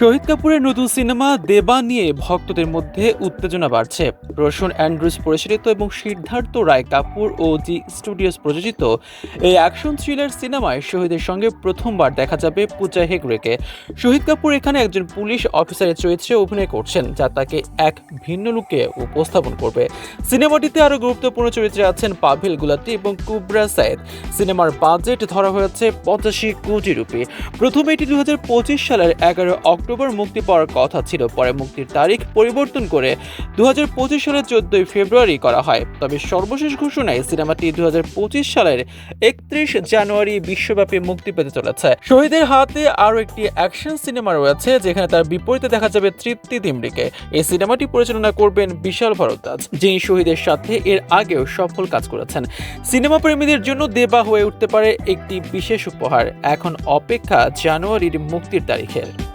শহীদ কাপুরের নতুন সিনেমা দেবা নিয়ে ভক্তদের মধ্যে উত্তেজনা বাড়ছে। রোশন অ্যান্ড্রুস পরিচালিত এবং সিদ্ধার্থ রায় কাপুর ও জি স্টুডিওস প্রযোজিত এই অ্যাকশন থ্রিলার সিনেমায় শহীদের সঙ্গে প্রথমবার দেখা যাবে পূজা হেগড়েকে। শহীদ কাপুর এখানে একজন পুলিশ অফিসারের চরিত্রে অভিনয় করছেন, যা তাকে এক ভিন্ন লুকে উপস্থাপন করবে। সিনেমাটিতে আরও গুরুত্বপূর্ণ চরিত্রে আছেন পাভেল গুলাটি এবং কুবরা সাইদ সিনেমার বাজেট ধরা হয়েছে পঁচাশি কোটি রুপি। প্রথমে এটি দু হাজার পঁচিশ সালের এগারো অক্টোবর মুক্তি পাওয়ার কথা ছিল। পরে মুক্তির তারিখ পরিবর্তন করে দুই হাজার পঁচিশ সালের চোদ্দই ফেব্রুয়ারি করা হয়। তবে সর্বশেষ ঘোষণায় সিনেমাটি দুই হাজার পঁচিশ সালের একত্রিশ জানুয়ারি বিশ্বব্যাপী মুক্তি পেতে চলেছে। শহীদের হাতে আরও একটি অ্যাকশন সিনেমা রয়েছে, যেখানে তার বিপরীতে দেখা যাবে তৃপ্তি দিমরিকে। এই সিনেমাটি পরিচালনা করবেন বিশাল ভরদ্বাজ, যিনি শহীদের সাথে এর আগেও সফল কাজ করেছেন। সিনেমা প্রেমীদের জন্য দেবা হয়ে উঠতে পারে একটি বিশেষ উপহার। এখন অপেক্ষা জানুয়ারির মুক্তির তারিখের।